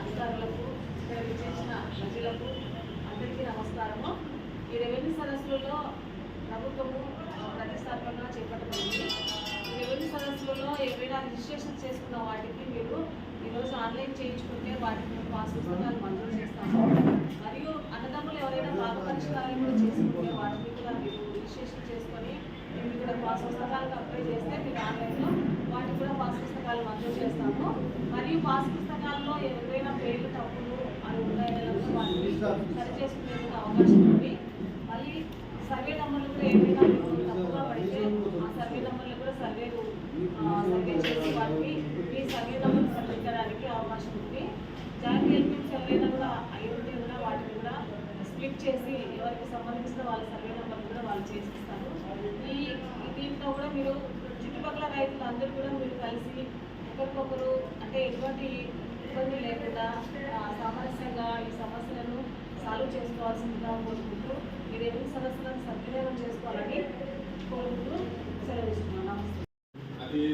అధికారులకు ఇక్కడ విచ్చేసిన ప్రజలకు అందరికీ నమస్కారము. ఈ రెవెన్యూ సదస్సులలో ప్రభుత్వము ప్రతిష్టాత్మకంగా చేపట్టబడింది. ఈ రెవెన్యూ సదస్సులలో ఏవైనా రిజిస్ట్రేషన్ చేసుకున్న వాటికి మీరు ఈరోజు ఆన్లైన్ చేయించుకుంటే వాటికి మేము పాస్ పుస్తకాలు మంజూరు చేస్తాము. మరియు అన్నదమ్ములు ఎవరైనా భాగ పరిష్కారం కూడా చేసుకుంటే వాటిని కూడా మీరు రిజిస్ట్రేషన్ చేసుకొని మేము ఇక్కడ పాస్ పుస్తకాలకు అప్లై చేస్తే మీరు ఆన్లైన్లో వాటికి కూడా పాస్ పుస్తకాలు మంజూరు చేస్తాము. మరియు పాస్ పుస్తకాల్లో వాటిని సరి చేసుకునేందుకు అవకాశం ఉంది మళ్ళీ సర్వే నెంబర్లు కూడా ఏమైనా మీకు తప్పుగా పడితే ఆ సర్వే నెంబర్లు కూడా సర్వేలు సర్వే చేసి వాటిని మీ సర్వే నెంబర్ సరిదిద్దడానికి అవకాశం ఉంది జాయింట్ హెల్పింగ్స్ ఎవరైనా కూడా అయి ఉంటే కూడా వాటిని కూడా స్ప్లిట్ చేసి ఎవరికి సంబంధించిన వాళ్ళ సర్వే నెంబర్ కూడా వాళ్ళు చేసిస్తారు ఈ దీంట్లో కూడా మీరు చుట్టుపక్కల రైతులు అందరూ కూడా మీరు కలిసి ఒకరికొకరు అంటే ఎటువంటి ఇబ్బంది లేకుండా ఆ, సామరస్యంగా ఈ సమస్యలను సాల్వ్ చేసుకోవాల్సిందిగా కోరుకుంటూ మీరు ఎన్ని సమస్యలను సద్వినియోగం చేసుకోవాలని కోరుకుంటూ సెలవు ఇస్తున్నాను నమస్తే